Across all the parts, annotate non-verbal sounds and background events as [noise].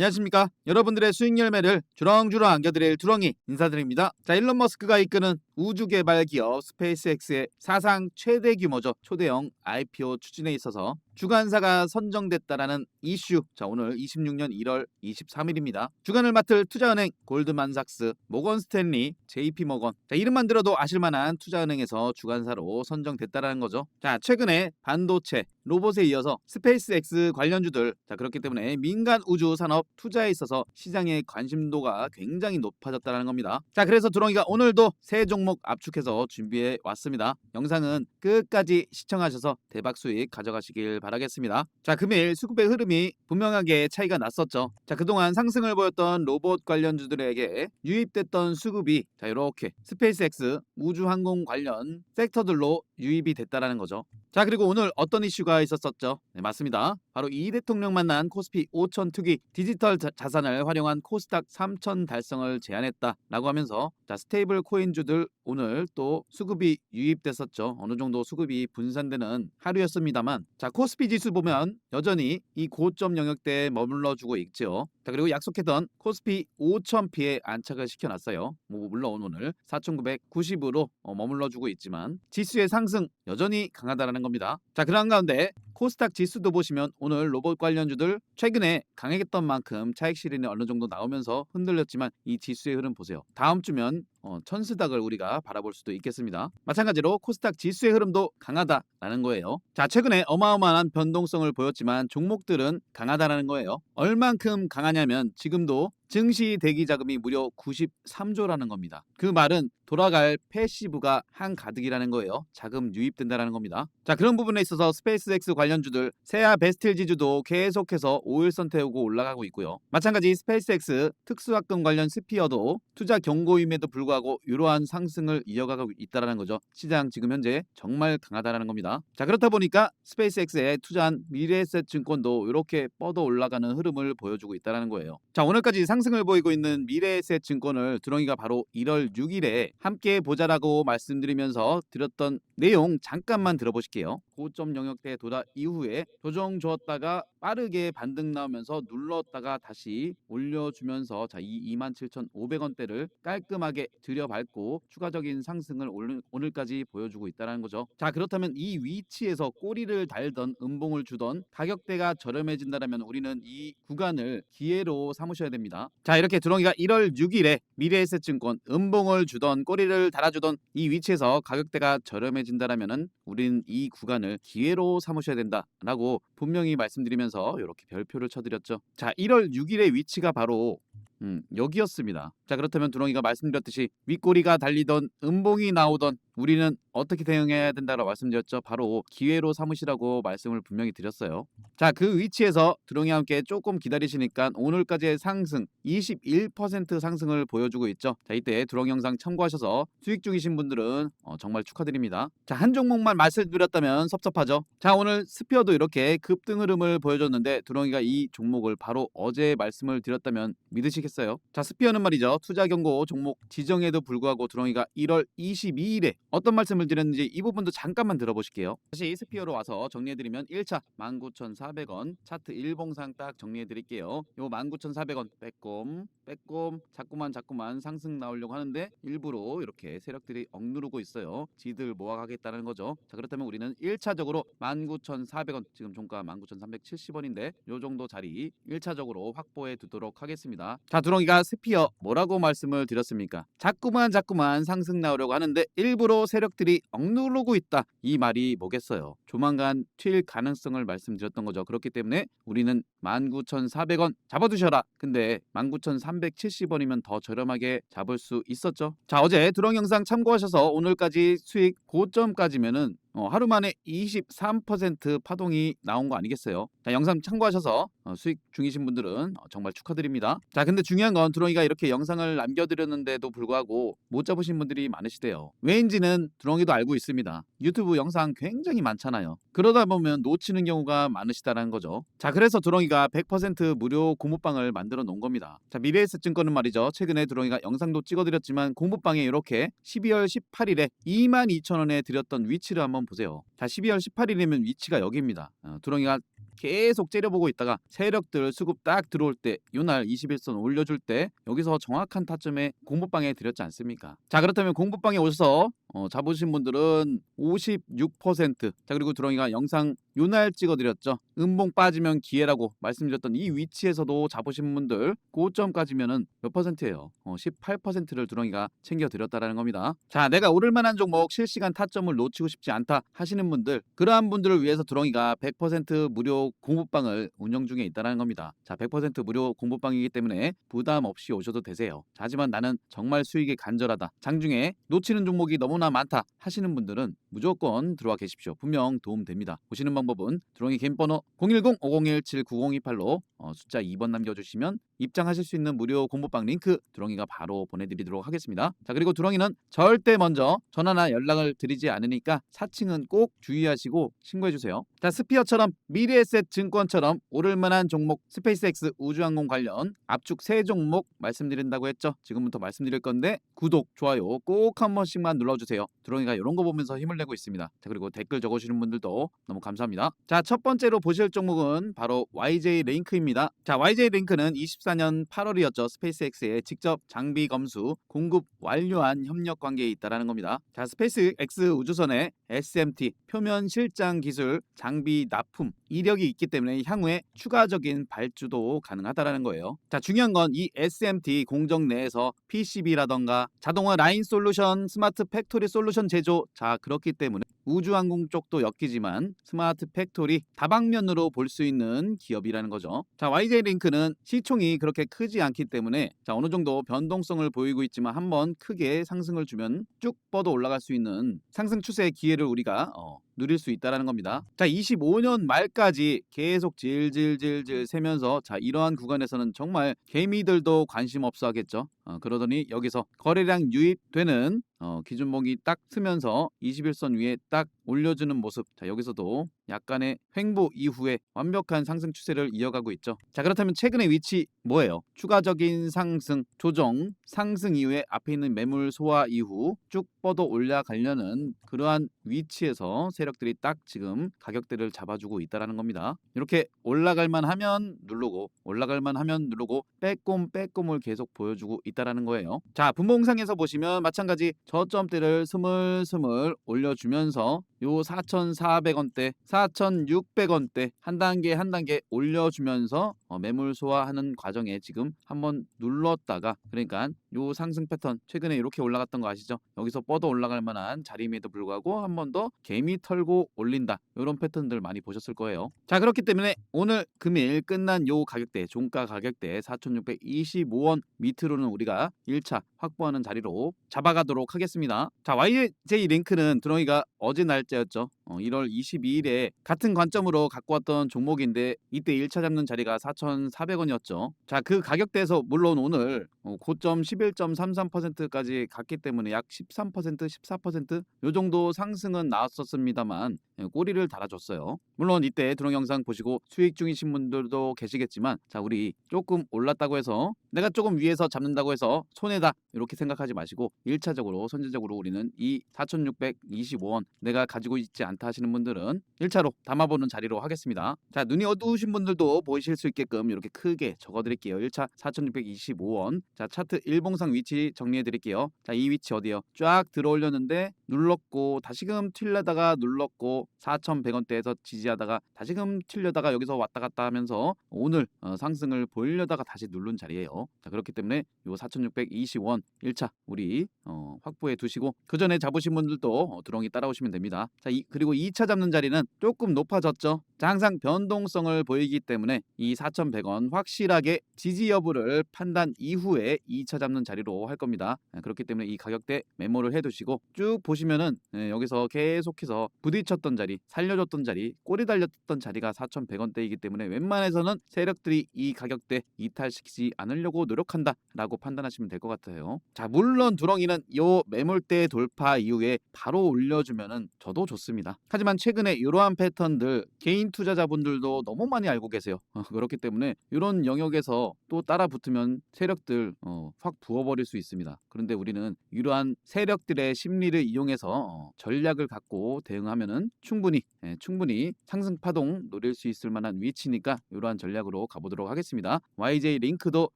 안녕하십니까. 여러분들의 수익 열매를 주렁주렁 안겨드릴 두렁이 인사드립니다. 자, 일론 머스크가 이끄는 우주 개발 기업 스페이스X의 사상 최대 규모죠. 초대형 IPO 추진에 있어서 주관사가 선정됐다라는 이슈. 자, 오늘 26년 1월 23일입니다. 주관을 맡을 투자은행 골드만삭스, 모건 스탠리, JP 모건. 자, 이름만 들어도 아실만한 투자은행에서 주관사로 선정됐다라는 거죠. 자, 최근에 반도체, 로봇에 이어서 스페이스X 관련주들. 자, 그렇기 때문에 민간 우주 산업 투자에 있어서 시장의 관심도가 굉장히 높아졌다는 겁니다. 자, 그래서 두렁이가 오늘도 새 종목 압축해서 준비해 왔습니다. 영상은 끝까지 시청하셔서 대박 수익 가져가시길 바라겠습니다. 자, 금일 수급의 흐름이 분명하게 차이가 났었죠. 자, 그동안 상승을 보였던 로봇 관련주들에게 유입됐던 수급이 자, 이렇게 스페이스X 우주항공 관련 섹터들로 유입이 됐다라는 거죠. 자 그리고 오늘 어떤 이슈가 있었었죠? 네 맞습니다. 바로 이 대통령 만난 코스피 5천 투기 디지털 자, 자산을 활용한 코스닥 3천 달성을 제안했다라고 하면서 자 스테이블 코인주들 오늘 또 수급이 유입됐었죠. 어느 정도 수급이 분산되는 하루였습니다만 자 코스피 지수 보면 여전히 이 고점 영역대에 머물러주고 있죠. 자 그리고 약속했던 코스피 5,000피에 안착을 시켜놨어요. 뭐 물론 오늘 4,990으로 어, 머물러주고 있지만 지수의 상승 여전히 강하다라는 겁니다. 자 그런 가운데 코스닥 지수도 보시면 오늘 로봇 관련주들 최근에 강했던 만큼 차익 실현이 어느 정도 나오면서 흔들렸지만 이 지수의 흐름 보세요. 다음 주면 어, 천스닥을 우리가 바라볼 수도 있겠습니다. 마찬가지로 코스닥 지수의 흐름도 강하다라는 거예요. 자, 최근에 어마어마한 변동성을 보였지만 종목들은 강하다라는 거예요. 얼만큼 강하냐면 지금도 증시 대기 자금이 무려 93조라는 겁니다. 그 말은 돌아갈 패시브가 한 가득이라는 거예요. 자금 유입된다라는 겁니다. 자, 그런 부분에 있어서 스페이스X 관련주들 세아 베스틸 지주도 계속해서 5일선 태우고 올라가고 있고요. 마찬가지 스페이스X 특수학금 관련 스피어도 투자 경고임에도 불구하고 이러한 상승을 이어가고 있다라는 거죠. 시장 지금 현재 정말 강하다라는 겁니다. 자, 그렇다 보니까 스페이스X에 투자한 미래에셋 증권도 이렇게 뻗어 올라가는 흐름을 보여주고 있다라는 거예요. 자, 오늘까지 상승을 보이고 있는 미래에셋 증권을 두렁이가 바로 1월 6일에 함께 보자라고 말씀드리면서 드렸던 내용 잠깐만 들어보실게요. 고점 영역대 도달 이후에 조정 주었다가 빠르게 반등 나오면서 눌렀다가 다시 올려주면서 자, 이 27,500원대를 깔끔하게 들여밟고 추가적인 상승을 오늘, 오늘까지 보여주고 있다는 거죠. 자, 그렇다면 이 위치에서 꼬리를 달던 음봉을 주던 가격대가 저렴해진다면 우리는 이 구간을 기회로 삼으셔야 됩니다. 자, 이렇게 두렁이가 1월 6일에 미래에셋증권 음봉을 주던 꼬리를 달아주던 이 위치에서 가격대가 저렴해진다면 우리는 이 구간을 기회로 삼으셔야 된다라고 분명히 말씀드리면서 이렇게 별표를 쳐드렸죠. 자, 1월 6일의 위치가 바로 음, 여기였습니다. 자, 그렇다면 두렁이가 말씀드렸듯이 윗꼬리가 달리던 음봉이 나오던 우리는 어떻게 대응해야 된다고 말씀드렸죠. 바로 기회로 삼으시라고 말씀을 분명히 드렸어요. 자, 그 위치에서 두렁이와 함께 조금 기다리시니까 오늘까지의 상승 21% 상승을 보여주고 있죠. 자, 이때 두렁이 영상 참고하셔서 수익 중이신 분들은 어, 정말 축하드립니다. 자, 한 종목만 말씀드렸다면 섭섭하죠. 자, 오늘 스피어도 이렇게 급등 흐름을 보여줬는데 두렁이가 이 종목을 바로 어제 말씀을 드렸다면 믿으시겠어요? 자, 스피어는 말이죠. 투자 경고 종목 지정에도 불구하고 두렁이가 1월 22일에 어떤 말씀을 드렸는지 이 부분도 잠깐만 들어보실게요. 다시 스피어로 와서 정리해드리면 1차 19,400원 차트 일봉상 딱 정리해드릴게요. 요 19,400원 빼꼼 빼꼼 자꾸만 자꾸만 상승 나오려고 하는데 일부러 이렇게 세력들이 억누르고 있어요. 지들 모아가겠다는 거죠. 자 그렇다면 우리는 1차적으로 19,400원 지금 종가 19,370원인데 요 정도 자리 1차적으로 확보해 두도록 하겠습니다. 자 두렁이가 스피어 뭐라고 말씀을 드렸습니까? 자꾸만 자꾸만 상승 나오려고 하는데 일부러 세력들이 억누르고 있다. 이 말이 뭐겠어요? 조만간 튈 가능성을 말씀드렸던 거죠. 그렇기 때문에 우리는 19,400원 잡아두셔라. 근데 19,370원이면 더 저렴하게 잡을 수 있었죠. 자 어제 드렁 영상 참고하셔서 오늘까지 수익 고점까지면은 어, 하루 만에 23% 파동이 나온 거 아니겠어요? 자, 영상 참고하셔서 어, 수익 중이신 분들은 어, 정말 축하드립니다. 자, 근데 중요한 건 드렁이가 이렇게 영상을 남겨드렸는데도 불구하고 못 잡으신 분들이 많으시대요. 왜인지는 드렁이도 알고 있습니다. 유튜브 영상 굉장히 많잖아요. 그러다 보면 놓치는 경우가 많으시다는 거죠. 자, 그래서 드렁이 가 100% 무료 공모방을 만들어 놓은 겁니다. 자, 미래에셋 증권은 말이죠. 최근에 드렁이가 영상도 찍어드렸지만 공모방에 이렇게 12월 18일에 22,000원에 드렸던 위치를 한번 보세요. 자, 12월 18일이면 위치가 여기입니다. 어, 두렁이가 계속 째려보고 있다가 세력들 수급 딱 들어올 때 요날 21선 올려줄 때 여기서 정확한 타점에 공부방에 드렸지 않습니까? 자 그렇다면 공부방에 오셔서 어, 잡으신 분들은 56%자 그리고 두렁이가 영상 요날 찍어드렸죠. 음봉 빠지면 기회라고 말씀드렸던 이 위치에서도 잡으신 분들 고점까지면은 몇 퍼센트예요? 어, 18%를 두렁이가 챙겨드렸다라는 겁니다. 자 내가 오를 만한 종목 실시간 타점을 놓치고 싶지 않다 하시는 분들 그러한 분들을 위해서 두렁이가 100% 무료 공부방을 운영 중에 있다는 겁니다. 자, 100% 무료 공부방이기 때문에 부담 없이 오셔도 되세요. 자, 하지만 나는 정말 수익이 간절하다. 장중에 놓치는 종목이 너무나 많다 하시는 분들은 무조건 들어와 계십시오. 분명 도움 됩니다. 보시는 방법은 두렁이 개인 번호 010-5017-9028로 어, 숫자 2번 남겨주시면 입장하실 수 있는 무료 공부방 링크 두렁이가 바로 보내드리도록 하겠습니다. 자 그리고 두렁이는 절대 먼저 전화나 연락을 드리지 않으니까 사칭은 꼭 주의하시고 신고해주세요. 자 스피어처럼 미래에셋 증권처럼 오를 만한 종목 스페이스X 우주항공 관련 압축 세 종목 말씀드린다고 했죠. 지금부터 말씀드릴 건데 구독, 좋아요 꼭 한 번씩만 눌러주세요. 두렁이가 이런 거 보면서 힘을 내고 있습니다. 자 그리고 댓글 적어주시는 분들도 너무 감사합니다. 자 첫 번째로 보실 종목은 바로 YJ 링크입니다. 자 YJ 링크는 24년 8월이었죠. 스페이스X에 직접 장비 검수 공급 완료한 협력 관계에 있다라는 겁니다. 자 스페이스X 우주선의 SMT 표면 실장 기술 장비 납품 이력이 있기 때문에 향후에 추가적인 발주도 가능하다라는 거예요. 자 중요한 건 이 SMT 공정 내에서 PCB라던가 자동화 라인 솔루션, 스마트 팩토리 솔루션 제조 자 그렇기 때문에 우주항공 쪽도 엮이지만 스마트 팩토리 다방면으로 볼 수 있는 기업이라는 거죠. 자 YJ 링크는 시총이 그렇게 크지 않기 때문에 자 어느 정도 변동성을 보이고 있지만 한번 크게 상승을 주면 쭉 뻗어 올라갈 수 있는 상승 추세의 기회를 우리가 어, 누릴 수 있다라는 겁니다. 자, 25년 말까지 계속 질질질질 세면서 자 이러한 구간에서는 정말 개미들도 관심 없어 하겠죠. 어, 그러더니 여기서 거래량 유입되는 어, 기준봉이 딱 쓰면서 21선 위에 딱 올려주는 모습. 자 여기서도 약간의 횡보 이후에 완벽한 상승 추세를 이어가고 있죠. 자 그렇다면 최근의 위치 뭐예요? 추가적인 상승, 조정, 상승 이후에 앞에 있는 매물 소화 이후 쭉 뻗어 올라가려는 그러한 위치에서 세력들이 딱 지금 가격대를 잡아주고 있다라는 겁니다. 이렇게 올라갈만 하면 누르고 올라갈만 하면 누르고 빼꼼 빼꼼을 계속 보여주고 있다라는 거예요. 자 분봉상에서 보시면 마찬가지 저점대를 스물스물 올려주면서 요 4,400원대, 4,600원대 한 단계 한 단계 올려주면서 어, 매물 소화하는 과정에 지금 한번 눌렀다가 그러니까 요 상승 패턴 최근에 이렇게 올라갔던 거 아시죠? 여기서 뻗어 올라갈 만한 자리임에도 불구하고 한 번 더 개미 털고 올린다 이런 패턴들 많이 보셨을 거예요. 자 그렇기 때문에 오늘 금일 끝난 요 가격대 종가 가격대 4,625원 밑으로는 우리가 1차 확보하는 자리로 잡아가도록 하겠습니다. 자 YJ 링크는 드렁이가 어제 날짜였죠. 어, 1월 22일에 같은 관점으로 갖고 왔던 종목인데 이때 1차 잡는 자리가 4,400원이었죠. 자 그 가격대에서 물론 오늘 어, 고점 11.33%까지 갔기 때문에 약 13% 14%요 정도 상승은 나왔었습니다만 예, 꼬리를 달아줬어요. 물론 이때 드론 영상 보시고 수익 중이신 분들도 계시겠지만 자 우리 조금 올랐다고 해서 내가 조금 위에서 잡는다고 해서 손해다 이렇게 생각하지 마시고 1차적으로 선제적으로 우리는 이 4,625원 내가 가지고 있지 않다 하시는 분들은 1차로 담아보는 자리로 하겠습니다. 자 눈이 어두우신 분들도 보이실 수 있게끔 이렇게 크게 적어드릴게요. 1차 4,625원 자 차트 일봉상 위치 정리해드릴게요. 자 이 위치 어디요? 쫙 들어올렸는데 눌렀고 다시금 튀려다가 눌렀고 4,100원대에서 지지하다가 다시금 튀려다가 여기서 왔다 갔다 하면서 오늘 어, 상승을 보이려다가 다시 누른 자리예요. 자 그렇기 때문에 요 4,620원 1차 우리 어, 확보해 두시고 그 전에 잡으신 분들도 어, 두렁이 따라오시면 됩니다. 자 이, 그리고 2차 잡는 자리는 조금 높아졌죠. 자 항상 변동성을 보이기 때문에 이 4,100원 확실하게 지지 여부를 판단 이후에 2차 잡는 자리로 할 겁니다. 아, 그렇기 때문에 이 가격대 메모를 해두시고 쭉 보시면은 예, 여기서 계속해서 부딪혔던 자리, 살려줬던 자리, 꼬리 달렸던 자리가 4,100원대이기 때문에 웬만해서는 세력들이 이 가격대 이탈시키지 않으려고 노력한다라고 판단하시면 될 것 같아요. 자 물론 두렁이는 요 매물대 돌파 이후에 바로 올려주면은 저도 좋습니다. 하지만 최근에 이러한 패턴들 개인 개인 투자자분들도 너무 많이 알고 계세요. 어, [laughs] 그렇기 때문에 이런 영역에서 또 따라 붙으면 세력들 어, 확 부어버릴 수 있습니다. 그런데 우리는 이러한 세력들의 심리를 이용해서 어, 전략을 갖고 대응하면은 충분히 예, 충분히 상승 파동 노릴 수 있을 만한 위치니까 이러한 전략으로 가보도록 하겠습니다. YJ 링크도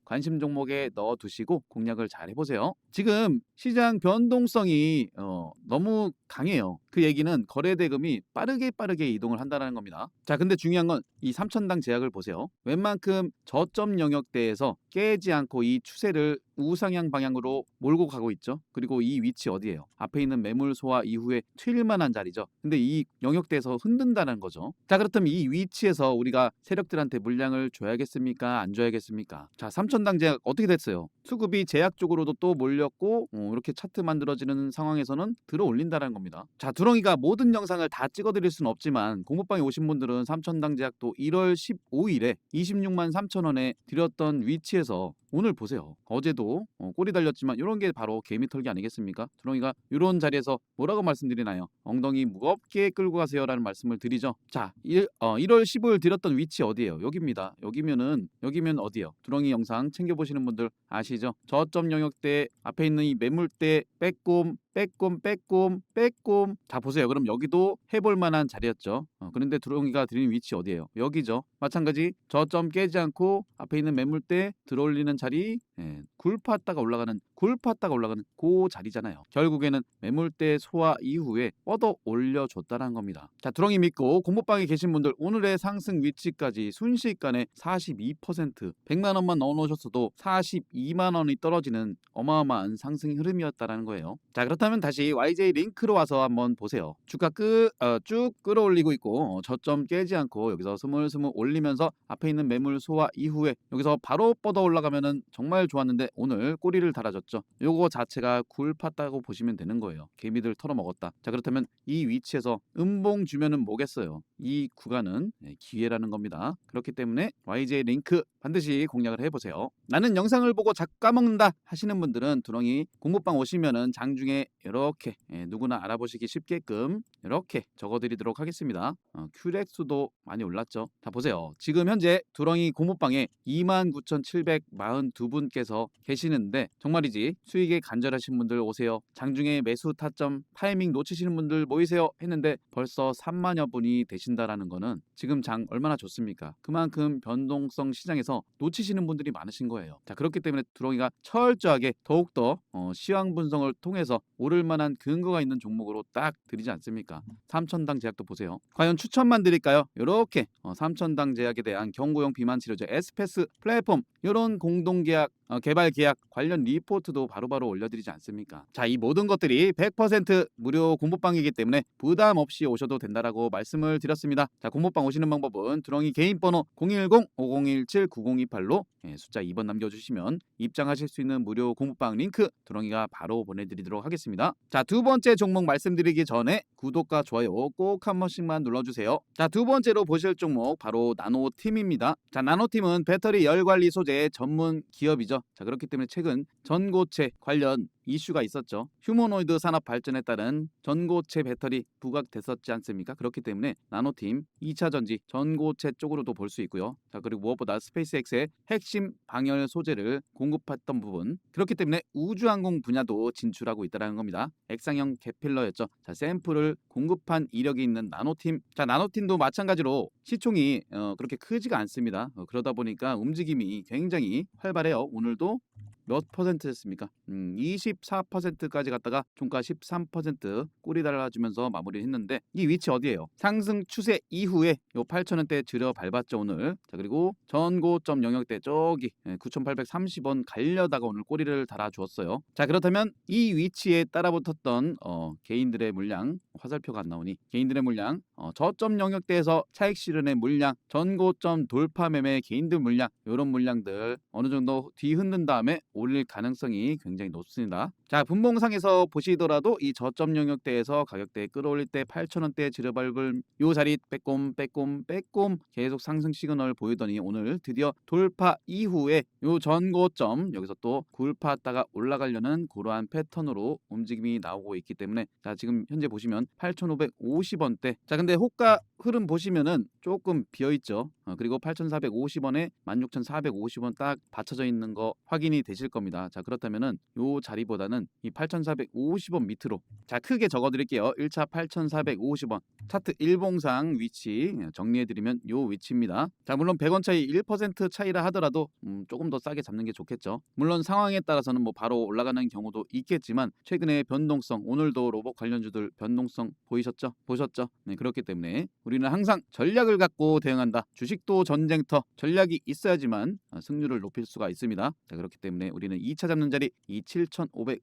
관심 종목에 넣어 두시고 공략을 잘 해보세요. 지금 시장 변동성이 어, 너무 강해요. 그 얘기는 거래 대금이 빠르게 빠르게 이동을 한다는 겁니다. 자, 근데 중요한 건 이 3천당 제약을 보세요. 웬만큼 저점 영역대에서 깨지 않고 이 추세를 우상향 방향으로 몰고 가고 있죠. 그리고 이 위치 어디예요? 앞에 있는 매물 소화 이후에 튈 만한 자리죠. 근데 이 영역대에서 흔든다는 거죠. 자, 그렇다면 이 위치에서 우리가 세력들한테 물량을 줘야겠습니까? 안 줘야겠습니까? 자, 3천당 제약 어떻게 됐어요? 수급이 제약 쪽으로도 또 몰렸고 어, 이렇게 차트 만들어지는 상황에서는 들어 올린다는 겁니다. 자, 두렁이가 모든 영상을 다 찍어드릴 수는 없지만 공모방에 오신 분들은 3천당 제약도 1월 15일에 26만 3천 원에 드렸던 위치에서 오늘 보세요. 어제도 어, 꼬리 달렸지만 이런 게 바로 개미 털기 아니겠습니까? 두렁이가 이런 자리에서 뭐라고 말씀드리나요? 엉덩이 무겁게 끌고 가세요라는 말씀을 드리죠. 자, 1, 어, 1월 15일 드렸던 위치 어디예요? 여기입니다. 여기면은 여기면 어디요? 두렁이 영상 챙겨 보시는 분들 아시죠? 저점 영역대 앞에 있는 이 매물대 빼꼼 빼꼼 빼꼼 빼꼼 자 보세요 그럼 여기도 해볼 만한 자리였죠 어, 그런데 두렁이가 드린 위치 어디예요 여기죠 마찬가지 저점 깨지 않고 앞에 있는 매물대 들어올리는 자리 예, 굴팠다가 올라가는 굴팠다가 올라가는 그 자리잖아요. 결국에는 매물대 소화 이후에 뻗어 올려줬다는 겁니다. 자 두렁이 믿고 공모방에 계신 분들 오늘의 상승 위치까지 순식간에 42% 100만 원만 넣어놓으셨어도 42만 원이 떨어지는 어마어마한 상승 흐름이었다라는 거예요. 자 그렇다면 다시 YJ 링크로 와서 한번 보세요. 주가 끄, 어, 쭉 끌어올리고 있고 어, 저점 깨지 않고 여기서 스물스물 올리면서 앞에 있는 매물 소화 이후에 여기서 바로 뻗어 올라가면은 정말 좋았는데 오늘 꼬리를 달아줬 죠. 요거 자체가 굴 팠다고 보시면 되는 거예요. 개미들 털어먹었다. 자 그렇다면 이 위치에서 음봉 주면은 뭐겠어요? 이 구간은 네, 기회라는 겁니다. 그렇기 때문에 YJ 링크 반드시 공략을 해보세요. 나는 영상을 보고 자꾸 까먹는다 하시는 분들은 두렁이 공모방 오시면은 장중에 이렇게 예, 누구나 알아보시기 쉽게끔 이렇게 적어드리도록 하겠습니다. 어, 큐렉수도 많이 올랐죠. 자 보세요. 지금 현재 두렁이 공모방에 29,742분께서 계시는데 정말이지 수익에 간절하신 분들 오세요. 장중에 매수 타점 타이밍 놓치시는 분들 모이세요 했는데 벌써 3만여 분이 되신다라는 거는 지금 장 얼마나 좋습니까? 그만큼 변동성 시장에서 놓치시는 분들이 많으신 거예요. 자 그렇기 때문에 두렁이가 철저하게 더욱더 어, 시황 분석을 통해서 오를 만한 근거가 있는 종목으로 딱 드리지 않습니까? 3천당 제약도 보세요. 과연 추천만 드릴까요? 이렇게 어, 3천당 제약에 대한 경고용 비만 치료제 에스페스 플랫폼 이런 공동 계약 어, 개발 계약 관련 리포트도 바로 바로 올려드리지 않습니까? 자, 이 모든 것들이 100% 무료 공모방이기 때문에 부담 없이 오셔도 된다라고 말씀을 드렸습니다. 자, 공모방 오시는 방법은 두렁이 개인 번호 010-5017-9028로 예, 숫자 2번 남겨주시면 입장하실 수 있는 무료 공모방 링크 두렁이가 바로 보내드리도록 하겠습니다. 자, 두 번째 종목 말씀드리기 전에 구독과 좋아요 꼭 한 번씩만 눌러주세요. 자, 두 번째로 보실 종목 바로 나노팀입니다. 자, 나노팀은 배터리 열 관리 소재 전문 기업이죠. 자, 그렇기 때문에 최근 전고체 관련 이슈가 있었죠. 휴머노이드 산업 발전에 따른 전고체 배터리 부각됐었지 않습니까? 그렇기 때문에 나노팀 2차 전지 전고체 쪽으로도 볼 수 있고요. 자 그리고 무엇보다 스페이스X의 핵심 방열 소재를 공급했던 부분 그렇기 때문에 우주항공 분야도 진출하고 있다는 겁니다. 액상형 개필러였죠. 자 샘플을 공급한 이력이 있는 나노팀 자 나노팀도 마찬가지로 시총이 어, 그렇게 크지가 않습니다. 어, 그러다 보니까 움직임이 굉장히 활발해요. 오늘도 몇 퍼센트였습니까? 음, 24%까지 갔다가 종가 13% 꼬리 달라주면서 마무리했는데 이 위치 어디예요? 상승 추세 이후에 요 8,000원대 들여 밟았죠 오늘. 자 그리고 전고점 영역대 저기 9,830원 갈려다가 오늘 꼬리를 달아주었어요. 자 그렇다면 이 위치에 따라붙었던 어, 개인들의 물량 화살표가 안 나오니 개인들의 물량 어, 저점 영역대에서 차익 실현의 물량 전고점 돌파 매매 개인들 물량 이런 물량들 어느 정도 뒤 흔든 다음에 올릴 가능성이 굉장히 높습니다. 자, 분봉상에서 보시더라도 이 저점 영역대에서 가격대 끌어올릴 때 8,000원대 지르밟을 요 자리 빼꼼 빼꼼 빼꼼 계속 상승 시그널 보이더니 오늘 드디어 돌파 이후에 요 전고점 여기서 또 굴파했다가 올라가려는 그러한 패턴으로 움직임이 나오고 있기 때문에 자, 지금 현재 보시면 8,550원대. 자, 근데 호가 흐름 보시면은 조금 비어 있죠. 어, 그리고 8,450원에 16,450원 딱 받쳐져 있는 거 확인이 되실 겁니다. 자, 그렇다면은 요 자리보다 는 이 8,450원 밑으로 자, 크게 적어 드릴게요. 1차 8,450원. 차트 일봉상 위치 정리해 드리면 요 위치입니다. 자, 물론 100원 차이 1% 차이라 하더라도 음, 조금 더 싸게 잡는 게 좋겠죠. 물론 상황에 따라서는 뭐 바로 올라가는 경우도 있겠지만 최근에 변동성 오늘도 로봇 관련주들 변동성 보이셨죠? 보셨죠? 네, 그렇기 때문에 우리는 항상 전략을 갖고 대응한다. 주식도 전쟁터 전략이 있어야지만 어, 승률을 높일 수가 있습니다. 자, 그렇기 때문에 우리는 2차 잡는 자리 이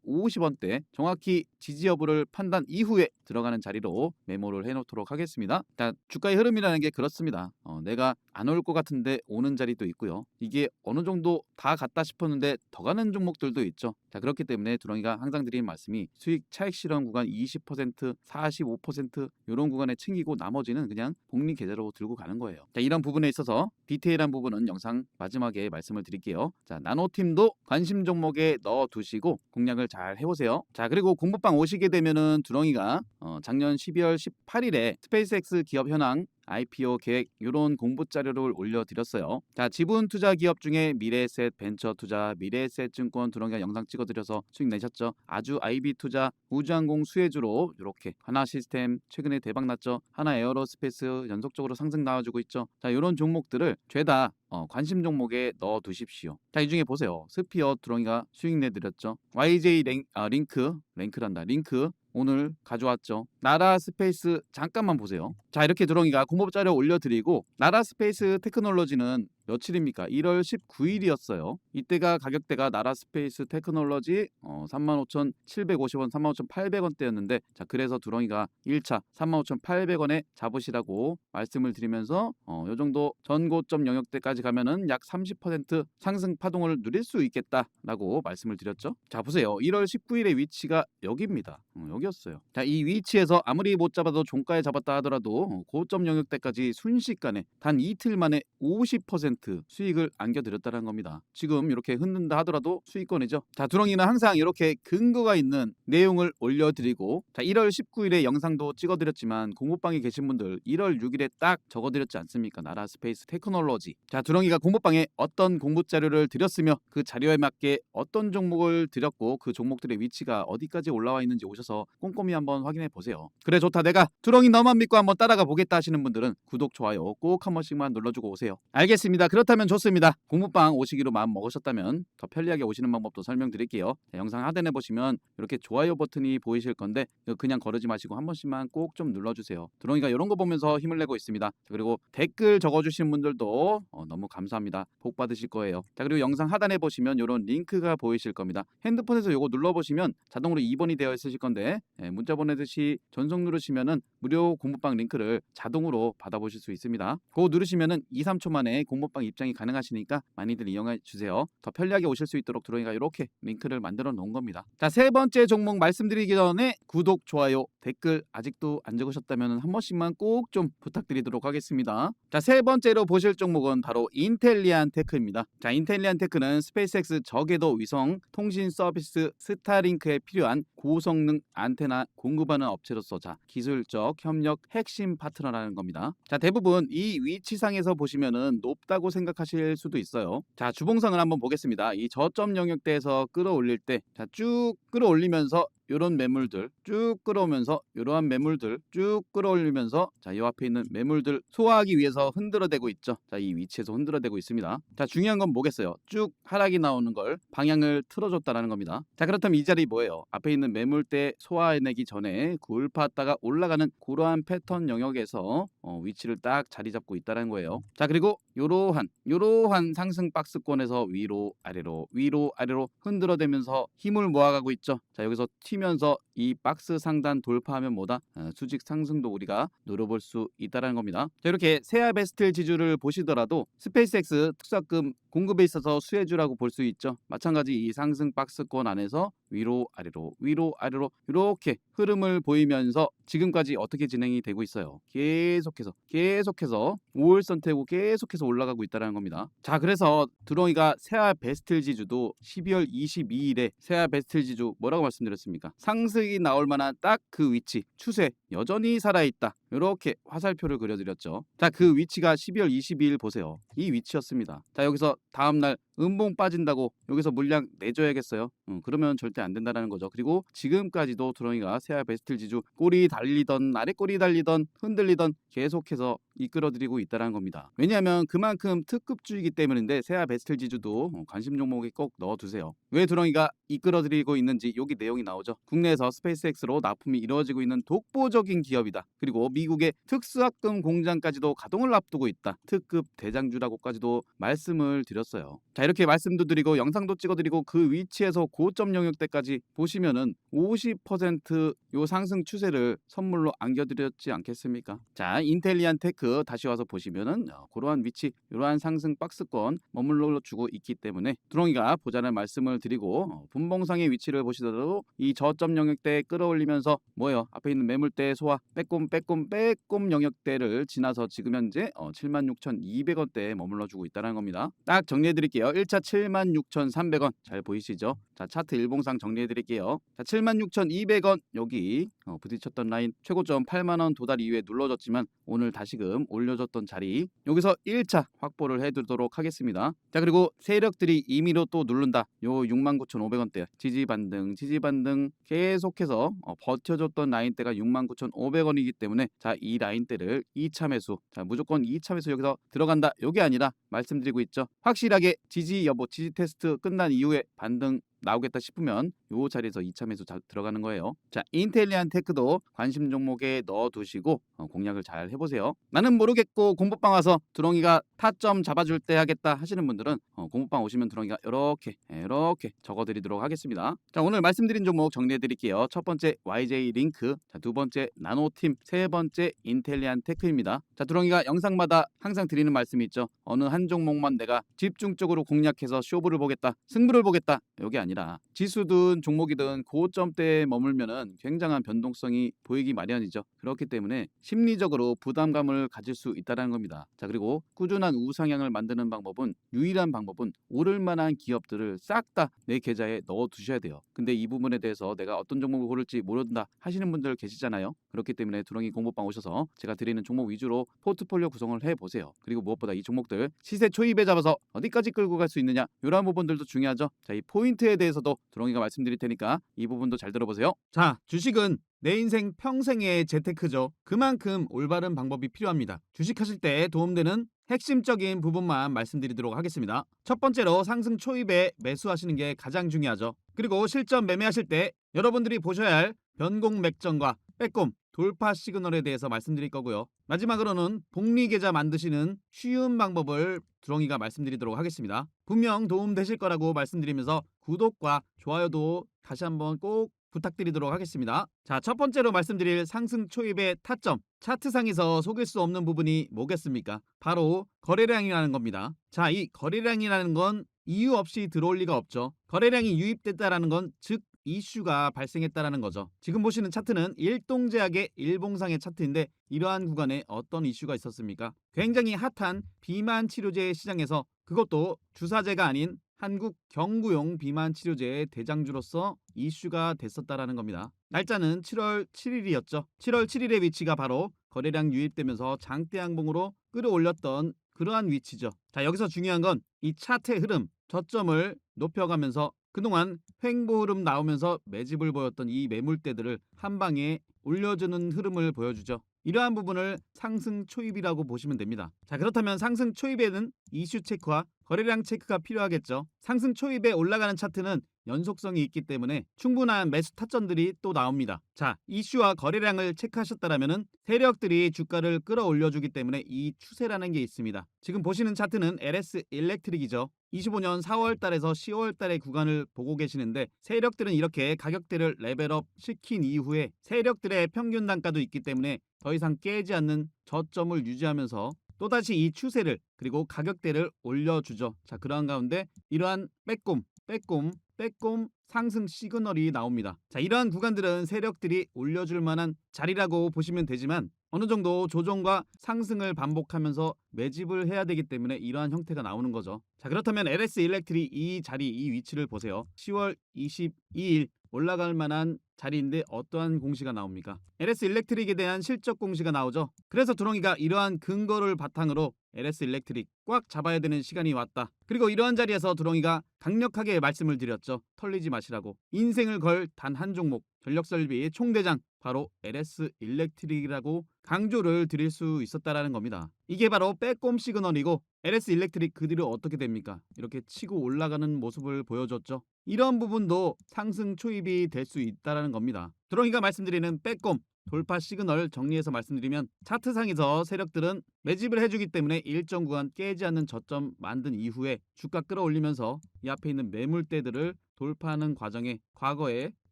7,550원대 정확히 지지 여부를 판단 이후에 들어가는 자리로 메모를 해놓도록 하겠습니다. 자, 주가의 흐름이라는 게 그렇습니다. 어, 내가 안 올 것 같은데 오는 자리도 있고요. 이게 어느 정도 다 갔다 싶었는데 더 가는 종목들도 있죠. 자, 그렇기 때문에 두렁이가 항상 드리는 말씀이 수익 차익 실현 구간 20%, 45% 이런 구간에 챙기고 나머지는 그냥 복리 계좌로 들고 가는 거예요. 자, 이런 부분에 있어서 디테일한 부분은 영상 마지막에 말씀을 드릴게요. 자, 나노팀도 관심 종목에 넣어 두시고 공략을 잘 해보세요. 자, 그리고 공부방 오시게 되면은 두렁이가 어, 작년 12월 18일에 스페이스X 기업 현황 IPO 계획 이런 공부 자료를 올려드렸어요. 자 지분 투자 기업 중에 미래에셋 벤처 투자, 미래에셋 증권 두렁이가 영상 찍어드려서 수익 내셨죠. 아주 IB 투자, 우주항공 수혜주로 이렇게 하나 시스템 최근에 대박 났죠. 하나 에어로스페이스 연속적으로 상승 나와주고 있죠. 자 이런 종목들을 죄다 어, 관심 종목에 넣어 두십시오. 자, 이 중에 보세요. 스피어 두렁이가 수익 내드렸죠. YJ 랭, 아, 링크, 랭크란다. 링크 오늘 가져왔죠. 나라 스페이스 잠깐만 보세요. 자, 이렇게 두렁이가 공법 자료 올려드리고 나라 스페이스 테크놀로지는 며칠입니까? 1월 19일이었어요. 이때가 가격대가 나라 스페이스 테크놀로지 어, 35,750원, 35,800원대였는데 자 그래서 두렁이가 1차 35,800원에 잡으시라고 말씀을 드리면서 어, 요 정도 전고점 영역대까지 가면은 약 30% 상승 파동을 누릴 수 있겠다라고 말씀을 드렸죠. 자 보세요. 1월 19일의 위치가 여기입니다. 어, 여기였어요. 자 이 위치에서 아무리 못 잡아도 종가에 잡았다 하더라도 어, 고점 영역대까지 순식간에 단 이틀 만에 50% 수익을 안겨드렸다는 겁니다. 지금 이렇게 흔든다 하더라도 수익권이죠. 자, 두렁이는 항상 이렇게 근거가 있는 내용을 올려드리고 자, 1월 19일에 영상도 찍어드렸지만 공모방에 계신 분들 1월 6일에 딱 적어드렸지 않습니까? 나라 스페이스 테크놀로지. 자, 두렁이가 공모방에 어떤 공부 자료를 드렸으며 그 자료에 맞게 어떤 종목을 드렸고 그 종목들의 위치가 어디까지 올라와 있는지 오셔서 꼼꼼히 한번 확인해 보세요. 그래 좋다. 내가 두렁이 너만 믿고 한번 따라가 보겠다 하시는 분들은 구독, 좋아요 꼭 한 번씩만 눌러주고 오세요. 알겠습니다. 그렇다면 좋습니다. 공부방 오시기로 마음 먹으셨다면 더 편리하게 오시는 방법도 설명드릴게요. 자, 영상 하단에 보시면 이렇게 좋아요 버튼이 보이실 건데 이거 그냥 거르지 마시고 한 번씩만 꼭 좀 눌러주세요. 드롱이가 이런 거 보면서 힘을 내고 있습니다. 자, 그리고 댓글 적어주신 분들도 어, 너무 감사합니다. 복 받으실 거예요. 자 그리고 영상 하단에 보시면 이런 링크가 보이실 겁니다. 핸드폰에서 이거 눌러보시면 자동으로 2번이 되어 있으실 건데 예, 문자 보내듯이 전송 누르시면은 무료 공부방 링크를 자동으로 받아보실 수 있습니다. 그거 누르시면은 2, 3초 만에 공부 방 입장이 가능하시니까 많이들 이용해 주세요. 더 편리하게 오실 수 있도록 드로잉가 이렇게 링크를 만들어 놓은 겁니다. 자, 세 번째 종목 말씀드리기 전에 구독, 좋아요, 댓글 아직도 안 적으셨다면 한 번씩만 꼭 좀 부탁드리도록 하겠습니다. 자, 세 번째로 보실 종목은 바로 인텔리안 테크입니다. 자, 인텔리안 테크는 스페이스X 저궤도 위성 통신 서비스 스타링크에 필요한 고성능 안테나 공급하는 업체로서 자, 기술적 협력 핵심 파트너라는 겁니다. 자, 대부분 이 위치상에서 보시면은 높다고 생각하실 수도 있어요. 자, 주봉상을 한번 보겠습니다. 이 저점 영역대에서 끌어올릴 때, 자, 쭉 끌어올리면서 이런 매물들 쭉 끌어오면서 이러한 매물들 쭉 끌어올리면서 자, 이 앞에 있는 매물들 소화하기 위해서 흔들어대고 있죠. 자, 이 위치에서 흔들어대고 있습니다. 자, 중요한 건 뭐겠어요? 쭉 하락이 나오는 걸 방향을 틀어줬다라는 겁니다. 자, 그렇다면 이 자리 뭐예요? 앞에 있는 매물대 소화해내기 전에 굴파했다가 올라가는 그러한 패턴 영역에서 어, 위치를 딱 자리 잡고 있다는 거예요. 자, 그리고 요러한 요러한 상승 박스권에서 위로 아래로 위로 아래로 흔들어대면서 힘을 모아가고 있죠. 자, 여기서 튀면서 이 박스 상단 돌파하면 뭐다? 어, 수직 상승도 우리가 노려볼 수 있다는 겁니다. 자, 이렇게 세아 베스트 지주를 보시더라도 스페이스X 특수학금 공급에 있어서 수혜주라고 볼 수 있죠. 마찬가지 이 상승 박스권 안에서 위로 아래로 위로 아래로 이렇게 흐름을 보이면서 지금까지 어떻게 진행이 되고 있어요. 계속해서 계속해서 5일선 태고 계속해서 올라가고 있다는 겁니다. 자 그래서 드롱이가 세아 베스틀 지주도 12월 22일에 세아 베스틀 지주 뭐라고 말씀드렸습니까? 상승이 나올 만한 딱 그 위치 추세 여전히 살아있다. 이렇게 화살표를 그려드렸죠. 자 그 위치가 12월 22일 보세요. 이 위치였습니다. 자 여기서 다음날 음봉 빠진다고 여기서 물량 내줘야겠어요. 음, 그러면 절대 안 된다는 거죠. 그리고 지금까지도 드롱이가 세아 베스틀 지주 꼬리 달리던 아래 꼬리 달리던 흔들리던 계속해서 이끌어드리고 있다는 겁니다. 왜냐하면 그만큼 특급주이기 때문인데 세아 베스틀 지주도 어, 관심 종목에 꼭 넣어두세요. 왜 드롱이가 이끌어드리고 있는지 여기 내용이 나오죠. 국내에서 스페이스X로 납품이 이루어지고 있는 독보적인 기업이다. 그리고 미 국의 특수학금 공장까지도 가동을 앞두고 있다. 특급 대장주라고까지도 말씀을 드렸어요. 자 이렇게 말씀도 드리고 영상도 찍어드리고 그 위치에서 고점 영역대까지 보시면은 50%요 상승 추세를 선물로 안겨드렸지 않겠습니까? 자 인텔리안 테크 다시 와서 보시면은 어, 그러한 위치 이러한 상승 박스권 머물러 주고 있기 때문에 두렁이가 보자는 말씀을 드리고 어, 분봉상의 위치를 보시더라도 이 저점 영역대 끌어올리면서 뭐예요 앞에 있는 매물대 소화 빼꼼 빼꼼 빼꼼 영역대를 지나서 지금 현재 어, 76,200원대에 머물러 주고 있다는 겁니다. 딱 정리해 드릴게요. 1차 76,300원 잘 보이시죠? 자 차트 일봉상 정리해 드릴게요. 자 76,200원 여기 어, 부딪혔던 라인 최고점 8만 원 도달 이후에 눌러졌지만 오늘 다시금 올려줬던 자리 여기서 1차 확보를 해 두도록 하겠습니다. 자 그리고 세력들이 임의로 또 누른다. 요 69,500원대 지지 반등 지지 반등 계속해서 어, 버텨줬던 라인대가 69,500원이기 때문에 자 이 라인대를 2차 매수 자 무조건 2차 매수 여기서 들어간다. 요게 아니라 말씀드리고 있죠. 확실하게 지지 여부 지지 테스트 끝난 이후에 반등 나오겠다 싶으면 요 자리에서 2차 매수 자, 들어가는 거예요. 자, 인텔리안 테크도 관심 종목에 넣어 두시고 어, 공략을 잘 해보세요. 나는 모르겠고 공부방 와서 드롱이가 타점 잡아줄 때 하겠다 하시는 분들은 어, 공부방 오시면 드롱이가 이렇게 이렇게 적어드리도록 하겠습니다. 자, 오늘 말씀드린 종목 정리해드릴게요. 첫 번째 YJ 링크, 자, 두 번째 나노팀, 세 번째 인텔리안 테크입니다. 자, 드롱이가 영상마다 항상 드리는 말씀이 있죠. 어느 한 종목만 내가 집중적으로 공략해서 쇼부를 보겠다, 승부를 보겠다. 여기 아니 라 지수든 종목이든 고점대에 머물면은 굉장한 변동성이 보이기 마련이죠. 그렇기 때문에 심리적으로 부담감을 가질 수 있다는 겁니다. 자 그리고 꾸준한 우상향을 만드는 방법은 유일한 방법은 오를 만한 기업들을 싹 다 내 계좌에 넣어 두셔야 돼요. 근데 이 부분에 대해서 내가 어떤 종목을 고를지 모른다 하시는 분들 계시잖아요. 그렇기 때문에 두렁이 공부방 오셔서 제가 드리는 종목 위주로 포트폴리오 구성을 해 보세요. 그리고 무엇보다 이 종목들 시세 초입에 잡아서 어디까지 끌고 갈 수 있느냐 이러한 부분들도 중요하죠. 자 이 포인트에 대해서도 두렁이가 말씀드릴 테니까 이 부분도 잘 들어보세요. 자 주식은 내 인생 평생의 재테크죠. 그만큼 올바른 방법이 필요합니다. 주식하실 때 도움되는 핵심적인 부분만 말씀드리도록 하겠습니다. 첫 번째로 상승 초입에 매수하시는 게 가장 중요하죠. 그리고 실전 매매하실 때 여러분들이 보셔야 할 변공 맥점과 빼꼼 돌파 시그널에 대해서 말씀드릴 거고요. 마지막으로는 복리 계좌 만드시는 쉬운 방법을 두렁이가 말씀드리도록 하겠습니다. 분명 도움 되실 거라고 말씀드리면서 구독과 좋아요도 다시 한번 꼭 부탁드리도록 하겠습니다. 자, 첫 번째로 말씀드릴 상승 초입의 타점. 차트상에서 속일 수 없는 부분이 뭐겠습니까? 바로 거래량이라는 겁니다. 자, 이 거래량이라는 건 이유 없이 들어올 리가 없죠. 거래량이 유입됐다라는 건 즉 이슈가 발생했다라는 거죠. 지금 보시는 차트는 일동제약의 일봉상의 차트인데 이러한 구간에 어떤 이슈가 있었습니까? 굉장히 핫한 비만 치료제 시장에서 그것도 주사제가 아닌 한국 경구용 비만 치료제의 대장주로서 이슈가 됐었다라는 겁니다. 날짜는 7월 7일이었죠. 7월 7일의 위치가 바로 거래량 유입되면서 장대 양봉으로 끌어올렸던 그러한 위치죠. 자, 여기서 중요한 건 이 차트의 흐름, 저점을 높여가면서 그동안 횡보 흐름 나오면서 매집을 보였던 이 매물대들을 한 방에 올려주는 흐름을 보여주죠. 이러한 부분을 상승 초입이라고 보시면 됩니다. 자, 그렇다면 상승 초입에는 이슈 체크와 거래량 체크가 필요하겠죠. 상승 초입에 올라가는 차트는 연속성이 있기 때문에 충분한 매수 타점들이 또 나옵니다. 자, 이슈와 거래량을 체크하셨다라면은 세력들이 주가를 끌어올려주기 때문에 이 추세라는 게 있습니다. 지금 보시는 차트는 LS 일렉트릭이죠. 25년 4월 달에서 10월 달의 구간을 보고 계시는데 세력들은 이렇게 가격대를 레벨업 시킨 이후에 세력들의 평균 단가도 있기 때문에 더 이상 깨지 않는 저점을 유지하면서 또다시 이 추세를 그리고 가격대를 올려주죠. 자 그러한 가운데 이러한 빼꼼 빼꼼 빼꼼 상승 시그널이 나옵니다. 자 이러한 구간들은 세력들이 올려줄 만한 자리라고 보시면 되지만 어느 정도 조정과 상승을 반복하면서 매집을 해야 되기 때문에 이러한 형태가 나오는 거죠. 자 그렇다면 LS 일렉트리 이 자리 이 위치를 보세요. 10월 22일 올라갈 만한 자리인데 어떠한 공시가 나옵니까? LS 일렉트릭에 대한 실적 공시가 나오죠. 그래서 두렁이가 이러한 근거를 바탕으로 LS 일렉트릭 꽉 잡아야 되는 시간이 왔다. 그리고 이러한 자리에서 두렁이가 강력하게 말씀을 드렸죠. 털리지 마시라고. 인생을 걸 단 한 종목 전력 설비의 총대장 바로 LS 일렉트릭이라고 강조를 드릴 수 있었다라는 겁니다. 이게 바로 빼꼼 시그널이고 LS 일렉트릭 그 뒤로 어떻게 됩니까? 이렇게 치고 올라가는 모습을 보여줬죠. 이런 부분도 상승 초입이 될 수 있다라는 겁니다. 드렁이가 말씀드리는 빼꼼 돌파 시그널 정리해서 말씀드리면 차트상에서 세력들은 매집을 해주기 때문에 일정 구간 깨지 않는 저점 만든 이후에 주가 끌어올리면서 이 앞에 있는 매물대들을 돌파하는 과정에 과거에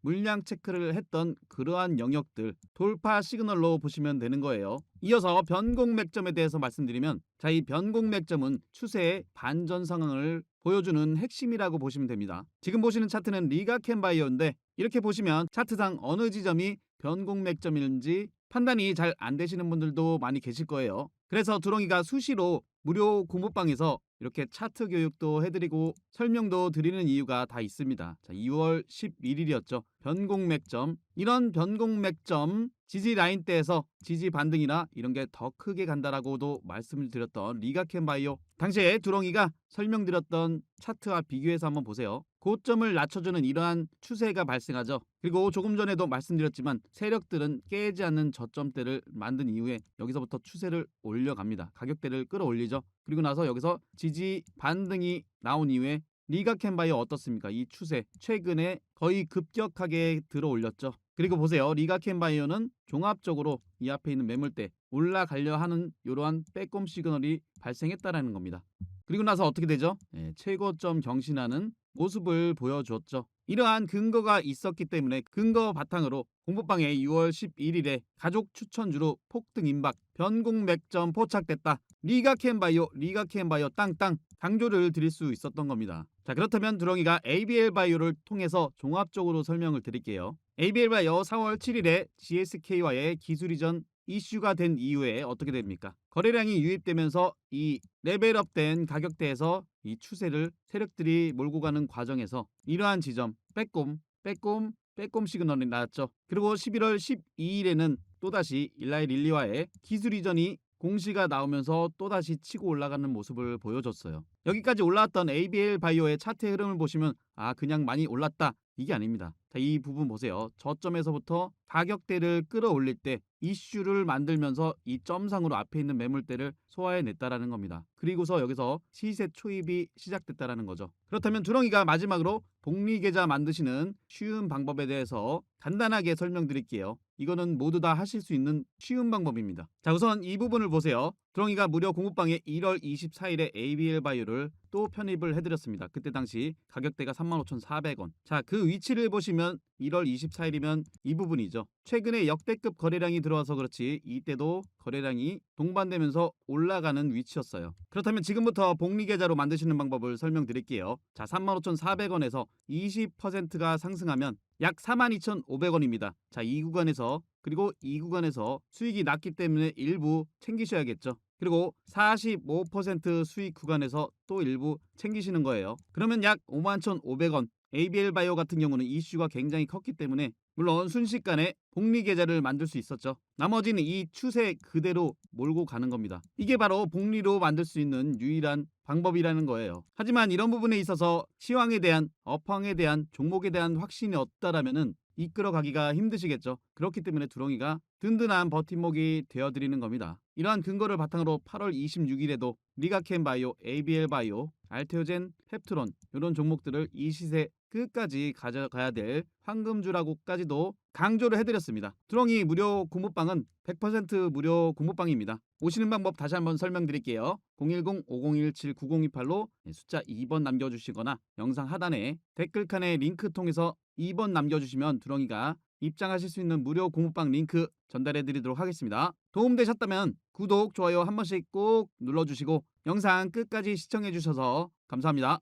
물량 체크를 했던 그러한 영역들 돌파 시그널로 보시면 되는 거예요. 이어서 변곡 맥점에 대해서 말씀드리면 자 이 변곡 맥점은 추세의 반전 상황을 보여주는 핵심이라고 보시면 됩니다. 지금 보시는 차트는 리가켄 바이오인데 이렇게 보시면 차트상 어느 지점이 변곡 맥점인지 판단이 잘 안 되시는 분들도 많이 계실 거예요. 그래서 두렁이가 수시로 무료 공부방에서 이렇게 차트 교육도 해드리고 설명도 드리는 이유가 다 있습니다. 자, 2월 11일이었죠. 변곡 맥점. 이런 변곡 맥점 지지 라인대에서 지지 반등이나 이런 게 더 크게 간다라고도 말씀을 드렸던 리가켄 바이오. 당시에 두렁이가 설명드렸던 차트와 비교해서 한번 보세요. 고점을 낮춰주는 이러한 추세가 발생하죠. 그리고 조금 전에도 말씀드렸지만 세력들은 깨지 않는 저점대를 만든 이후에 여기서부터 추세를 올려갑니다. 가격대를 끌어올리죠. 그리고 나서 여기서 지지 반등이 나온 이후에 리가켄바이오 어떻습니까? 이 추세 최근에 거의 급격하게 들어 올렸죠. 그리고 보세요. 리가켄바이오는 종합적으로 이 앞에 있는 매물대 올라가려 하는 이러한 빼꼼 시그널이 발생했다라는 겁니다. 그리고 나서 어떻게 되죠? 네, 최고점 경신하는 모습을 보여줬죠. 이러한 근거가 있었기 때문에 근거 바탕으로 공부방에 6월 11일에 가족 추천주로 폭등 임박 변곡 맥점 포착됐다. 리가켄바이오 리가켄바이오 땅땅 강조를 드릴 수 있었던 겁니다. 자 그렇다면 두렁이가 ABL 바이오를 통해서 종합적으로 설명을 드릴게요. ABL 바이오 4월 7일에 GSK와의 기술 이전 이슈가 된 이후에 어떻게 됩니까? 거래량이 유입되면서 이 레벨업된 가격대에서 이 추세를 세력들이 몰고 가는 과정에서 이러한 지점 빼꼼 빼꼼 빼꼼 시그널이 나왔죠. 그리고 11월 12일에는 또다시 일라이 릴리와의 기술 이전이 공시가 나오면서 또다시 치고 올라가는 모습을 보여줬어요. 여기까지 올라왔던 ABL 바이오의 차트의 흐름을 보시면 아 그냥 많이 올랐다 이게 아닙니다. 자, 이 부분 보세요. 저점에서부터 가격대를 끌어올릴 때 이슈를 만들면서 이 점상으로 앞에 있는 매물대를 소화해냈다라는 겁니다. 그리고서 여기서 시세 초입이 시작됐다라는 거죠. 그렇다면 두렁이가 마지막으로 복리 계좌 만드시는 쉬운 방법에 대해서 간단하게 설명드릴게요. 이거는 모두 다 하실 수 있는 쉬운 방법입니다. 자, 우선 이 부분을 보세요. 두렁이가 무료 공부방에 1월 24일에 ABL 바이오를 또 편입을 해드렸습니다. 그때 당시 가격대가 35,400원. 자, 그 위치를 보시면 1월 24일이면 이 부분이죠. 최근에 역대급 거래량이 들어와서 그렇지 이때도 거래량이 동반되면서 올라가는 위치였어요. 그렇다면 지금부터 복리 계좌로 만드시는 방법을 설명드릴게요. 자, 35,400원에서 20%가 상승하면 약 42,500원입니다. 자, 이 구간에서 그리고 이 구간에서 수익이 낮기 때문에 일부 챙기셔야겠죠. 그리고 45% 수익 구간에서 또 일부 챙기시는 거예요. 그러면 약 51,500원. ABL 바이오 같은 경우는 이슈가 굉장히 컸기 때문에 물론 순식간에 복리 계좌를 만들 수 있었죠. 나머지는 이 추세 그대로 몰고 가는 겁니다. 이게 바로 복리로 만들 수 있는 유일한 방법이라는 거예요. 하지만 이런 부분에 있어서 시황에 대한 업황에 대한 종목에 대한 확신이 없다라면은 이끌어가기가 힘드시겠죠. 그렇기 때문에 두렁이가 든든한 버팀목이 되어드리는 겁니다. 이러한 근거를 바탕으로 8월 26일에도 리가켄 바이오, ABL 바이오, 알테오젠, 펩트론 이런 종목들을 이 시세 끝까지 가져가야 될 황금주라고까지도 강조를 해드렸습니다. 두렁이 무료 공부방은 100% 무료 공부방입니다. 오시는 방법 다시 한번 설명드릴게요. 010-5017-9028로 숫자 2번 남겨주시거나 영상 하단에 댓글칸의 링크 통해서 2번 남겨주시면 두렁이가 입장하실 수 있는 무료 공부방 링크 전달해 드리도록 하겠습니다. 도움되셨다면 구독, 좋아요 한 번씩 꼭 눌러주시고 영상 끝까지 시청해 주셔서 감사합니다.